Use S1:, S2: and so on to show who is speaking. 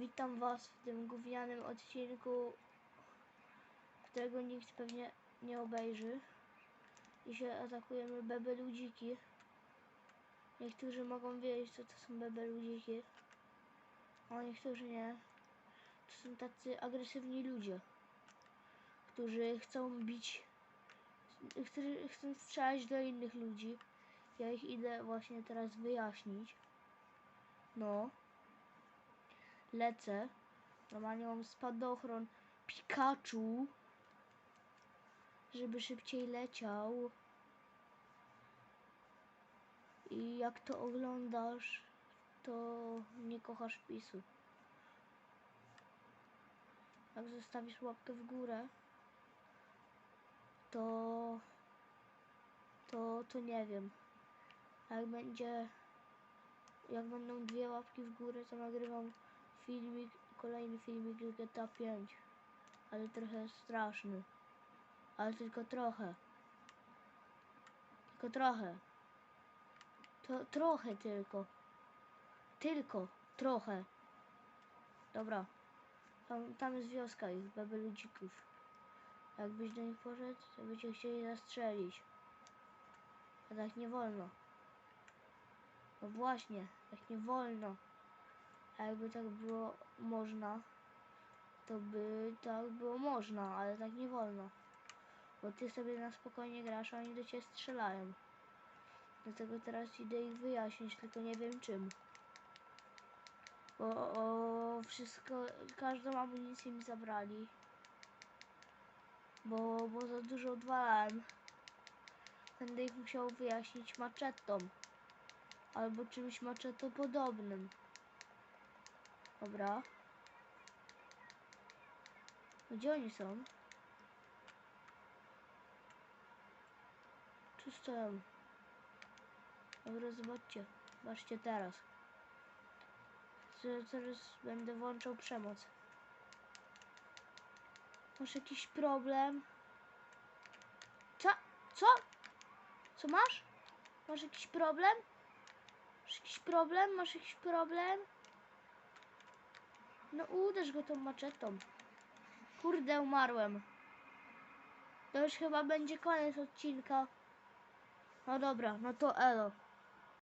S1: Witam Was w tym gównianym odcinku, którego nikt pewnie nie obejrzy. Dzisiaj atakujemy bebeludziki. Niektórzy mogą wiedzieć, co to są bebeludziki, a niektórzy nie. To są tacy agresywni ludzie, którzy chcą bić, którzy chcą strzelać do innych ludzi. Ja ich idę właśnie teraz wyjaśnić. No. Lecę. Normalnie mam spadochron Pikachu. Żeby szybciej leciał. I jak to oglądasz, to nie kochasz PiSu. Jak zostawisz łapkę w górę, to to, to nie wiem. Jak będzie jak będą dwie łapki w górę, to nagrywam filmik, kolejny filmik z GTA 5. Ale trochę straszny. Ale tylko trochę. Tylko trochę. To trochę tylko. Tylko trochę. Dobra. Tam, tam jest wioska ich, bebeludzików. Jakbyś do nich poszedł, to by cię chcieli zastrzelić. A tak nie wolno. No właśnie, tak nie wolno. A jakby tak było można, to by tak było można, ale tak nie wolno. Bo ty sobie na spokojnie grasz, a oni do ciebie strzelają. Dlatego teraz idę ich wyjaśnić, tylko nie wiem czym. Bo o, wszystko, każdą amunicję mi zabrali. Bo, bo za dużo odwalałem. Będę ich musiał wyjaśnić maczetą. Albo czymś maczetopodobnym. Dobra. Gdzie oni są? Tu stoją. Dobra, zobaczcie. Zobaczcie teraz. Teraz będę włączał przemoc. Masz jakiś problem? Co? Co? Co masz? Masz jakiś problem? Masz jakiś problem? Masz jakiś problem? No uderz go tą maczetą. Kurde, umarłem. To już chyba będzie koniec odcinka. No dobra, no to elo.